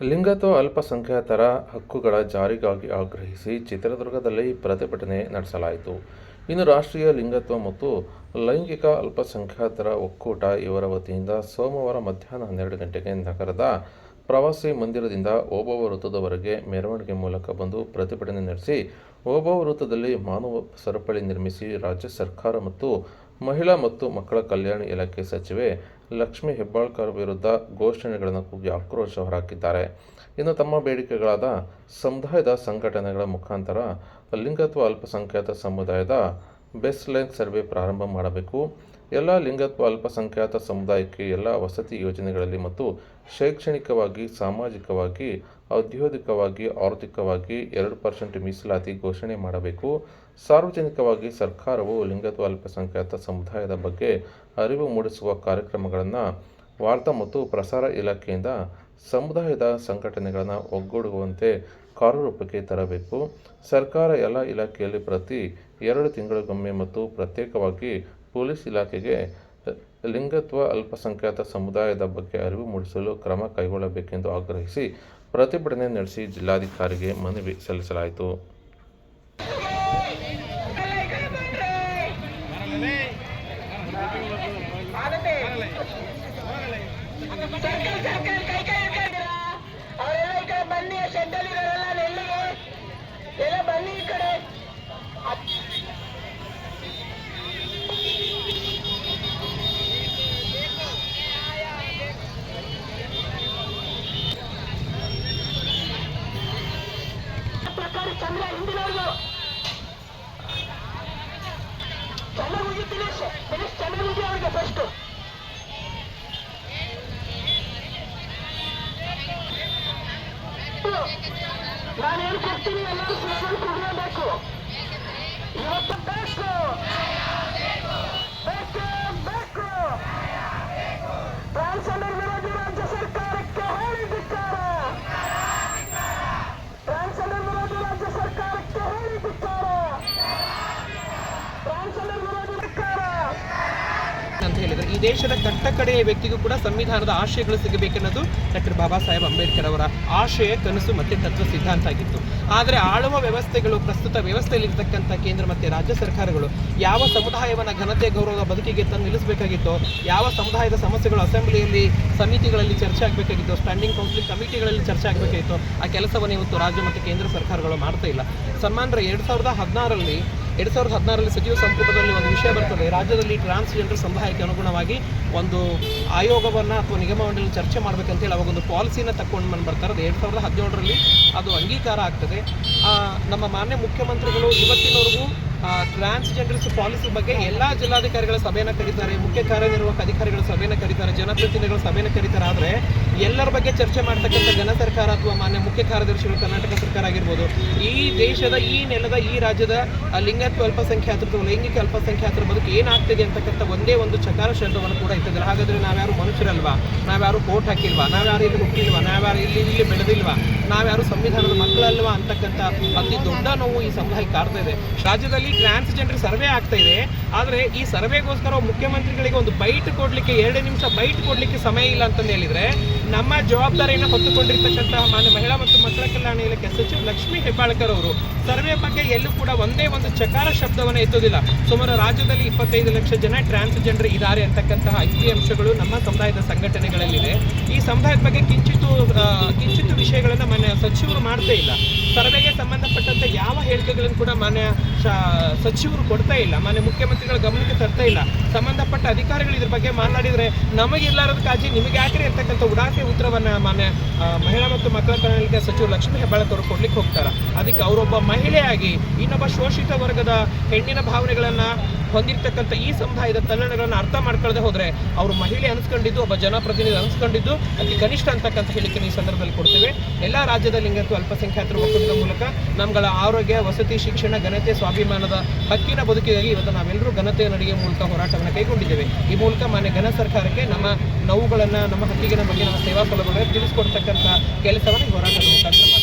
ಲಿಂಗತ್ವ ಅಲ್ಪಸಂಖ್ಯಾತರ ಹಕ್ಕುಗಳ ಜಾರಿಗಾಗಿ ಆಗ್ರಹಿಸಿ ಚಿತ್ರದುರ್ಗದಲ್ಲಿ ಪ್ರತಿಭಟನೆ ನಡೆಸಲಾಯಿತು. ಇನ್ನು ರಾಷ್ಟ್ರೀಯ ಲಿಂಗತ್ವ ಮತ್ತು ಲೈಂಗಿಕ ಅಲ್ಪಸಂಖ್ಯಾತರ ಒಕ್ಕೂಟ ಇವರ ವತಿಯಿಂದ ಸೋಮವಾರ ಮಧ್ಯಾಹ್ನ ಹನ್ನೆರಡು ಗಂಟೆಗೆ ನಗರದ ಪ್ರವಾಸಿ ಮಂದಿರದಿಂದ ಓಬವ್ವ ವೃತ್ತದವರೆಗೆ ಮೆರವಣಿಗೆ ಮೂಲಕ ಬಂದು ಪ್ರತಿಭಟನೆ ನಡೆಸಿ, ಓಬವ್ವ ವೃತ್ತದಲ್ಲಿ ಮಾನವ ಸರಪಳಿ ನಿರ್ಮಿಸಿ ರಾಜ್ಯ ಸರ್ಕಾರ ಮತ್ತು ಮಹಿಳಾ ಮತ್ತು ಮಕ್ಕಳ ಕಲ್ಯಾಣ ಇಲಾಖೆ ಸಚಿವೆ ಲಕ್ಷ್ಮೀ ಹೆಬ್ಬಾಳ್ಕರ್ ವಿರುದ್ಧ ಘೋಷಣೆಗಳನ್ನು ಕೂಗಿ ಆಕ್ರೋಶ ಹೊರಹಾಕಿದ್ದಾರೆ. ಇನ್ನು ತಮ್ಮ ಬೇಡಿಕೆಗಳಾದ ಸಮುದಾಯದ ಸಂಘಟನೆಗಳ ಮುಖಾಂತರ ಲಿಂಗತ್ವ ಅಲ್ಪಸಂಖ್ಯಾತ ಸಮುದಾಯದ ಬೇಸ್ಲೈನ್ ಸರ್ವೆ ಪ್ರಾರಂಭ ಮಾಡಬೇಕು. ಎಲ್ಲ ಲಿಂಗತ್ವ ಅಲ್ಪಸಂಖ್ಯಾತ ಸಮುದಾಯಕ್ಕೆ ಎಲ್ಲ ವಸತಿ ಯೋಜನೆಗಳಲ್ಲಿ ಮತ್ತು ಶೈಕ್ಷಣಿಕವಾಗಿ, ಸಾಮಾಜಿಕವಾಗಿ, ಔದ್ಯೋಗಿಕವಾಗಿ, ಆರ್ಥಿಕವಾಗಿ ಎರಡು ಪರ್ಸೆಂಟ್ ಮೀಸಲಾತಿ ಘೋಷಣೆ ಮಾಡಬೇಕು. ಸಾರ್ವಜನಿಕವಾಗಿ ಸರ್ಕಾರವು ಲಿಂಗತ್ವ ಅಲ್ಪಸಂಖ್ಯಾತ ಸಮುದಾಯದ ಬಗ್ಗೆ ಅರಿವು ಮೂಡಿಸುವ ಕಾರ್ಯಕ್ರಮಗಳನ್ನು ವಾರ್ತಾ ಮತ್ತು ಪ್ರಸಾರ ಇಲಾಖೆಯಿಂದ ಸಮುದಾಯದ ಸಂಘಟನೆಗಳನ್ನು ಒಗ್ಗೂಡುವಂತೆ ಕಾರ್ಯರೂಪಕ್ಕೆ ತರಬೇಕು. ಸರ್ಕಾರ ಎಲ್ಲ ಇಲಾಖೆಯಲ್ಲಿ ಪ್ರತಿ ಎರಡು ತಿಂಗಳಿಗೊಮ್ಮೆ ಮತ್ತು ಪ್ರತ್ಯೇಕವಾಗಿ ಪೊಲೀಸ್ ಇಲಾಖೆಗೆ ಲಿಂಗತ್ವ ಅಲ್ಪಸಂಖ್ಯಾತ ಸಮುದಾಯದ ಬಗ್ಗೆ ಅರಿವು ಮೂಡಿಸಲು ಕ್ರಮ ಕೈಗೊಳ್ಳಬೇಕೆಂದು ಆಗ್ರಹಿಸಿ ಪ್ರತಿಭಟನೆ ನಡೆಸಿ ಜಿಲ್ಲಾಧಿಕಾರಿಗೆ ಮನವಿ ಸಲ್ಲಿಸಲಾಯಿತು. ಸರ್ಕಲ್ ಸರ್ಕಲ್, ಕೈ ಕೈ ಇಟ್ಕೊಂಡಿರಾ ಅವರೆಲ್ಲ ಈ ಕಡೆ ಬನ್ನಿ ಶೆಡ್ಡಲ್ಲಿ ಇರೋರೆಲ್ಲ ನೆಲ್ಲಿಗೆ ಎಲ್ಲ ಬನ್ನಿ ಈ ಕಡೆ ಪ್ರಕಾರ ಚಂದ್ರ, ಹಿಂದಿನವ್ರಿಗೂ. ಚಂದ್ರಮುಖಿ ದಿನೇಶ್. ದಿನೇಶ್ ಚಂದ್ರಮುಖಿ ಅವ್ರಿಗೆ ಫಸ್ಟ್ ನಾನು ಏನು ಕೊಡ್ತೀನಿ ಎಲ್ಲರೂ ಸುಮ್ಮನೆ ಕುಡಿಯಬೇಕು ಇವತ್ತು ಬೇಕು ಬೇಕು ಬೇಕು ಟ್ರಾನ್ಸ್ಜೆಂಡರ್ ವಿರೋಧಿ ರಾಜ್ಯ ಸರ್ಕಾರಕ್ಕೆ ಹೇಳಿದಿದ್ದಾರೆ ಟ್ರಾನ್ಸ್ಜೆಂಡರ್ ವಿರೋಧಿ ರಾಜ್ಯ ಸರ್ಕಾರಕ್ಕೆ ಹೇಳಿದಿದ್ದಾರೆ ಟ್ರಾನ್ಸ್ಜೆಂಡರ್ ವಿರೋಧಿ ಸರ್ಕಾರ ಅಂತ ಹೇಳಿದರೆ. ಈ ದೇಶದ ಕಟ್ಟ ಕಡೆಯ ವ್ಯಕ್ತಿಗೂ ಕೂಡ ಸಂವಿಧಾನದ ಆಶಯಗಳು ಸಿಗಬೇಕೆನ್ನೋದು ಡಾಕ್ಟರ್ ಬಾಬಾ ಸಾಹೇಬ್ ಅಂಬೇಡ್ಕರ್ ಅವರ ಆಶಯ, ಕನಸು ಮತ್ತೆ ತತ್ವ ಸಿದ್ಧಾಂತ ಆಗಿತ್ತು. ಆದರೆ ಆಳುವ ವ್ಯವಸ್ಥೆಗಳು, ಪ್ರಸ್ತುತ ವ್ಯವಸ್ಥೆಯಲ್ಲಿರ್ತಕ್ಕಂಥ ಕೇಂದ್ರ ಮತ್ತೆ ರಾಜ್ಯ ಸರ್ಕಾರಗಳು ಯಾವ ಸಮುದಾಯವನ್ನ ಘನತೆ ಗೌರವದ ಬದುಕಿಗೆ ತಂದು ನಿಲ್ಲಿಸಬೇಕಾಗಿತ್ತೋ, ಯಾವ ಸಮುದಾಯದ ಸಮಸ್ಯೆಗಳು ಅಸೆಂಬ್ಲಿಯಲ್ಲಿ, ಸಮಿತಿಗಳಲ್ಲಿ ಚರ್ಚೆ ಆಗಬೇಕಾಗಿತ್ತು ಸ್ಟ್ಯಾಂಡಿಂಗ್ ಕೌನ್ಸಿಲ್ ಕಮಿಟಿಗಳಲ್ಲಿ ಚರ್ಚೆ ಆಗಬೇಕಾಗಿತ್ತು, ಆ ಕೆಲಸವನ್ನು ಇವತ್ತು ರಾಜ್ಯ ಮತ್ತು ಕೇಂದ್ರ ಸರ್ಕಾರಗಳು ಮಾಡ್ತಾ ಇಲ್ಲ. ಸನ್ಮಾನ್ರ ಎರಡು ಸಾವಿರದ ಹದಿನಾರರಲ್ಲಿ ಎರಡು ಸಾವಿರದ ಹದಿನಾರರಲ್ಲಿ ಸಚಿವ ಸಂಪುಟದಲ್ಲಿ ಒಂದು ವಿಷಯ ಬರ್ತದೆ. ರಾಜ್ಯದಲ್ಲಿ ಟ್ರಾನ್ಸ್ಜೆಂಡರ್ ಸಮುದಾಯಕ್ಕೆ ಅನುಗುಣವಾಗಿ ಒಂದು ಆಯೋಗವನ್ನು ಅಥವಾ ನಿಗಮ ಮಂಡಳಿ ಚರ್ಚೆ ಮಾಡಬೇಕಂತೇಳಿ ಅವಾಗ ಒಂದು ಪಾಲಿಸಿನ ತಕ್ಕೊಂಡು ಬಂದು ಬರ್ತಾರೆ. ಅದು ಎರಡು ಸಾವಿರದ ಹದಿನೇಳರಲ್ಲಿ ಅದು ಅಂಗೀಕಾರ ಆಗ್ತದೆ. ನಮ್ಮ ಮಾನ್ಯ ಮುಖ್ಯಮಂತ್ರಿಗಳು ಇವತ್ತಿನವರೆಗೂ ಟ್ರಾನ್ಸ್ಜೆಂಡರ್ಸ್ ಪಾಲಿಸಿ ಬಗ್ಗೆ ಎಲ್ಲ ಜಿಲ್ಲಾಧಿಕಾರಿಗಳ ಸಭೆಯನ್ನು ಕರೀತಾರೆ ಮುಖ್ಯ ಕಾರ್ಯನಿರ್ವಾಹಕ ಅಧಿಕಾರಿಗಳ ಸಭೆಯನ್ನು ಕರೀತಾರೆ ಜನಪ್ರತಿನಿಧಿಗಳ ಸಭೆಯನ್ನು ಕರೀತಾರೆ. ಆದರೆ ಎಲ್ಲರ ಬಗ್ಗೆ ಚರ್ಚೆ ಮಾಡ್ತಕ್ಕಂಥ ಜನ ಸರ್ಕಾರ ಅಥವಾ ಮಾನ್ಯ ಮುಖ್ಯ ಕಾರ್ಯದರ್ಶಿಗಳು ಕರ್ನಾಟಕ ಸರ್ಕಾರ ಆಗಿರ್ಬೋದು ಈ ದೇಶದ ಈ ನೆಲದ ಈ ರಾಜ್ಯದ ಆ, ಲಿಂಗತ್ವ ಅಲ್ಪಸಂಖ್ಯಾತರದ್ದು, ಲೈಂಗಿಕ ಅಲ್ಪಸಂಖ್ಯಾತರ ಬದುಕು ಏನಾಗ್ತಿದೆ ಅಂತಕ್ಕಂಥ ಒಂದೇ ಒಂದು ಚಕಾರ ಶಬ್ದವನ್ನು ಕೂಡ ಇಟ್ಟಿದ್ದಾರೆ. ಹಾಗಾದರೆ ನಾವ್ಯಾರು ಮನುಷ್ಯರಲ್ವಾ? ನಾವ್ಯಾರು ಕೋಟ್ ಹಾಕಿಲ್ವಾ, ನಾವ್ಯಾರು ಇಲ್ಲಿ ಹುಟ್ಟಿಲ್ವಾ ನಾವ್ಯಾರು ಇಲ್ಲಿ ಇಲ್ಲಿ ಬೆಳೆದಿಲ್ವಾ, ನಾವ್ಯಾರು ಸಂವಿಧಾನದ ಮಕ್ಕಳಲ್ವಾ ಅಂತಕ್ಕಂಥ ಅತಿ ದೊಡ್ಡ ನೋವು ಈ ಸಮುದಾಯಕ್ಕೆ ಕಾಡ್ತಾ ಇದೆ. ರಾಜ್ಯದಲ್ಲಿ ಟ್ರಾನ್ಸ್ಜೆಂಡರ್ ಸರ್ವೆ ಆಗ್ತಾ ಇದೆ. ಆದರೆ ಈ ಸರ್ವೆಗೋಸ್ಕರ ಮುಖ್ಯಮಂತ್ರಿಗಳಿಗೆ ಒಂದು ಬೈಟ್ ಕೊಡ್ಲಿಕ್ಕೆ, ಎರಡು ನಿಮಿಷ ಬೈಟ್ ಕೊಡ್ಲಿಕ್ಕೆ ಸಮಯ ಇಲ್ಲ ಅಂತಂದು ಹೇಳಿದ್ರೆ, ನಮ್ಮ ಜವಾಬ್ದಾರಿಯನ್ನು ಹೊತ್ತುಕೊಂಡಿರ್ತಕ್ಕಂತಹ ಮಾನ್ಯ ಮಹಿಳಾ ಮತ್ತು ಮಕ್ಕಳ ಕಲ್ಯಾಣ ಇಲಾಖೆ ಸಚಿವ ಲಕ್ಷ್ಮೀ ಹೆಬ್ಬಾಳ್ಕರ್ ಅವರು ಸರ್ವೆ ಬಗ್ಗೆ ಎಲ್ಲೂ ಕೂಡ ಒಂದೇ ಒಂದು ಚಕಾರ ಶಬ್ದವನ್ನು ಎತ್ತೋದಿಲ್ಲ. ಸುಮಾರು ರಾಜ್ಯದಲ್ಲಿ ಇಪ್ಪತ್ತೈದು ಲಕ್ಷ ಜನ ಟ್ರಾನ್ಸ್ಜೆಂಡರ್ ಇದ್ದಾರೆ ಅಂತಕ್ಕಂತಹ ಅಂಕಿಅಂಶಗಳು ನಮ್ಮ ಸಮುದಾಯದ ಸಂಘಟನೆಗಳಲ್ಲಿದೆ ಈ ಸಮುದಾಯದ ಬಗ್ಗೆ ಕಿಂಚಿತ್ತು ಕಿಂಚಿತ್ತು ವಿಷಯಗಳನ್ನು ಮಾನ್ಯ ಸಚಿವರು ಮಾಡ್ತಾ ಇಲ್ಲ. ಸರ್ವೆಗೆ ಸಂಬಂಧಪಟ್ಟಂತೆ ಯಾವ ಹೇಳಿಕೆಗಳನ್ನು ಕೂಡ ಮಾನ್ಯ ಸಚಿವರು ಕೊಡ್ತಾ ಇಲ್ಲ. ಮಾನ್ಯ ಮುಖ್ಯಮಂತ್ರಿಗಳ ಗಮನಕ್ಕೆ ತರ್ತಾ ಇಲ್ಲ. ಸಂಬಂಧಪಟ್ಟ ಅಧಿಕಾರಿಗಳು ಇದ್ರ ಬಗ್ಗೆ ಮಾತನಾಡಿದರೆ ನಮಗಿಲ್ಲಾರದ ಕಾಜಿ, ನಿಮಗೆ ಯಾಕ್ರಿ ಅಂತಕ್ಕಂಥ ಉಡಾಫೆ ಉತ್ತರವನ್ನು ಮಾನ್ಯ ಮಹಿಳಾ ಮತ್ತು ಮಕ್ಕಳ ಕಲ್ಯಾಣ ಸಚಿವ ಲಕ್ಷ್ಮೀ ಹೆಬ್ಬಾಳಕರ್ ಕೊಡ್ಲಿಕ್ಕೆ ಹೋಗ್ತಾರೆ. ಅದಕ್ಕೆ ಅವರೊಬ್ಬ ಮಹಿಳೆಯಾಗಿ ಇನ್ನೊಬ್ಬ ಶೋಷಿತ ವರ್ಗದ ಹೆಣ್ಣಿನ ಭಾವನೆಗಳನ್ನ ಹೊಂದಿರತಕ್ಕಂಥ ಈ ಸಮುದಾಯದ ತಲ್ಲಣಗಳನ್ನು ಅರ್ಥ ಮಾಡ್ಕೊಳ್ಳದೆ ಹೋದರೆ ಅವರು ಮಹಿಳೆ ಅನ್ಸ್ಕೊಂಡಿದ್ದು, ಒಬ್ಬ ಜನಪ್ರತಿನಿಧಿ ಅನ್ಸ್ಕೊಂಡಿದ್ದು ಅತಿ ಕನಿಷ್ಠ ಅಂತಕ್ಕಂಥ ಹೇಳಿಕೆ ಈ ಸಂದರ್ಭದಲ್ಲಿ ಕೊಡ್ತೇವೆ. ಎಲ್ಲ ರಾಜ್ಯದ ಲಿಂಗತ್ವ ಅಲ್ಪಸಂಖ್ಯಾತರ ಒಕ್ಕೂಟದ ಮೂಲಕ ನಮ್ಗಳ ಆರೋಗ್ಯ, ವಸತಿ, ಶಿಕ್ಷಣ, ಘನತೆ, ಸ್ವಾಭಿಮಾನದ ಹಕ್ಕಿನ ಬದುಕಿಗಾಗಿ ಇವತ್ತು ನಾವೆಲ್ಲರೂ ಘನತೆಯ ನಡಿಗೆ ಮೂಲಕ ಹೋರಾಟವನ್ನು ಕೈಗೊಂಡಿದ್ದೇವೆ. ಈ ಮೂಲಕ ಮಾನ್ಯ ಘನ ಸರ್ಕಾರಕ್ಕೆ ನಮ್ಮ ನೋವುಗಳನ್ನು, ನಮ್ಮ ಹಕ್ಕಿಗಿನ ಬಗ್ಗೆ ನಮ್ಮ ಸೇವಾ ಸೌಲಭ್ಯಗಳನ್ನು ತಿಳಿಸ್ಕೊಡ್ತಕ್ಕಂಥ ಕೆಲಸವನ್ನು ಹೋರಾಟದ ಮುಖಾಂತರ